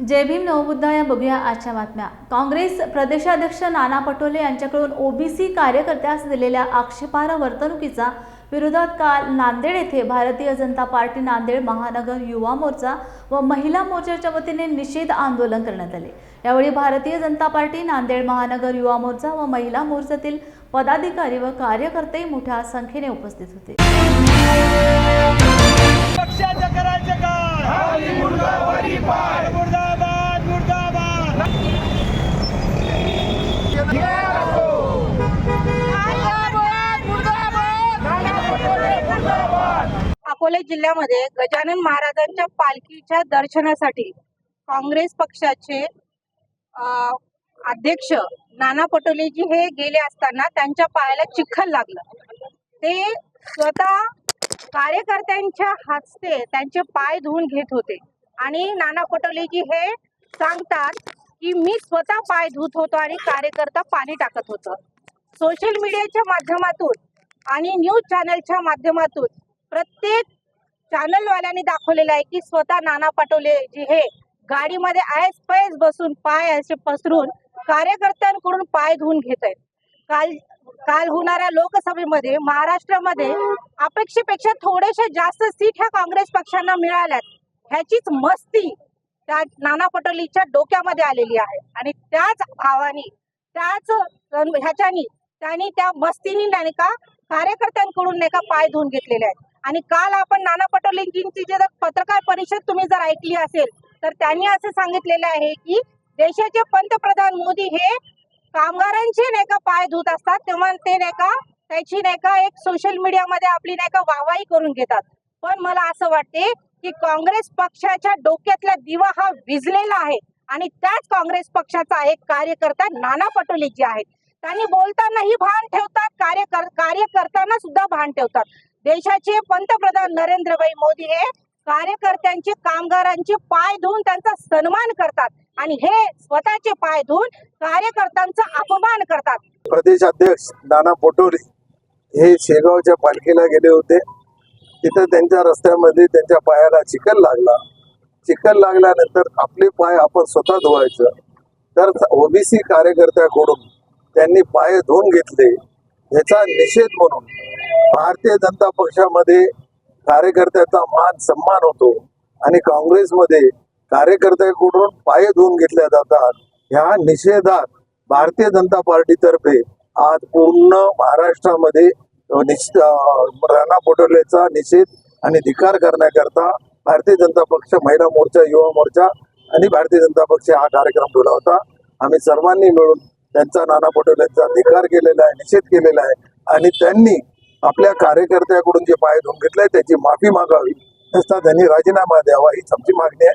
जय भीम नवबुद्धा या बघूया आजच्या बातम्या. काँग्रेस प्रदेशाध्यक्ष नाना पटोले यांच्याकडून ओबीसी कार्यकर्त्यास दिलेल्या आक्षेपार्ह वर्तणुकीचा विरोधात काल नांदेड येथे भारतीय जनता पार्टी नांदेड महानगर युवा मोर्चा व महिला मोर्चाच्या वतीने निषेध आंदोलन करण्यात आले. यावेळी भारतीय जनता पार्टी नांदेड महानगर युवा मोर्चा व महिला मोर्चातील पदाधिकारी व कार्यकर्ते मोठ्या संख्येने उपस्थित होते. अकोले जिल्ह्यामध्ये गजानन महाराजांच्या पालखीच्या दर्शनासाठी काँग्रेस पक्षाचे अध्यक्ष नाना पटोलेजी हे गेले असताना त्यांच्या पायाला चिखल लागलं. ते स्वतः कार्यकर्त्यांच्या हस्ते त्यांचे पाय धुवून घेत होते. आणि नाना पटोलेजी हे सांगतात की मी स्वतः पाय धुत होतो आणि कार्यकर्ता पाणी टाकत होतं. सोशल मीडियाच्या माध्यमातून आणि न्यूज चॅनलच्या माध्यमातून प्रत्येक चॅनलवाल्यांनी दाखवलेलं आहे की स्वतः नाना पटोले जी हे गाडीमध्ये आयस पैस बसून पाय असे पसरून कार्यकर्त्यांकडून पाय धुवून घेत आहेत. काल काल होणाऱ्या लोकसभेमध्ये महाराष्ट्रामध्ये अपेक्षेपेक्षा थोडेसे जास्त सीट ह्या काँग्रेस पक्षांना मिळाल्यात. ह्याचीच मस्ती त्या नाना पटोलीच्या डोक्यामध्ये आलेली आहे. आणि त्याच भावानी त्याच ह्याच्यानी त्यांनी त्या मस्तीनी नाही का कार्यकर्त्यांकडून नाही का पाय धुवून घेतलेले आहेत. आणि काल आपण नाना पटोलेंची जे जर पत्रकार परिषद तुम्ही जर ऐकली असेल तर त्यांनी असं सांगितलेलं आहे की देशाचे पंतप्रधान मोदी हे कामगारांचे नाही का पाय धुत असतात तेव्हा ते नाही का त्याची नाही का एक सोशल मीडियामध्ये आपली नाही का वाहवाही करून घेतात. पण मला असं वाटते की काँग्रेस पक्षाच्या डोक्यातला दिवा हा विजलेला आहे आणि त्याच काँग्रेस पक्षाचा एक कार्यकर्ता नाना पटोले जे आहेत. त्यांनी बोलतानाही भान ठेवतात कार्य कर- कार्य करताना सुद्धा भान ठेवतात. देशाचे पंतप्रधान नरेंद्रभाई मोदी हे कार्यकर्त्यांचे कामगारांचे पाय धुवून त्यांचा सन्मान करतात. आणि हे स्वतःचे पाय धुवून कार्यकर्त्यांचा अपमान करतात. प्रदेशाध्यक्ष नाना पटोले हे शेगावच्या पालखीला गेले होते. तिथं त्यांच्या रस्त्यामध्ये त्यांच्या पायाला चिखल लागला. चिखल लागल्यानंतर आपले पाय आपण स्वतः धुवायचं. तर ओबीसी कार्यकर्त्याकडून त्यांनी पाय धुवून घेतले. याचा निषेध म्हणून भारतीय जनता पक्षामध्ये कार्यकर्त्याचा मान सन्मान होतो आणि काँग्रेसमध्ये कार्यकर्त्याकडून पाय धुवून घेतल्या जातात. ह्या निषेधात भारतीय जनता पार्टीतर्फे आज पूर्ण महाराष्ट्रामध्ये राणा पटोलेचा निषेध आणि धिकार करण्याकरता भारतीय जनता पक्ष महिला मोर्चा युवा मोर्चा आणि भारतीय जनता पक्ष हा कार्यक्रम ठेवला होता. आम्ही सर्वांनी मिळून त्यांचा नाना पटोलेचा धिकार केलेला आहे निषेध केलेला आहे आणि त्यांनी आपल्या कार्यकर्त्याकडून जे पाय धुवून घेतलाय त्याची माफी मागावी. असता त्यांनी राजीनामा द्यावा हीच आमची मागणी आहे.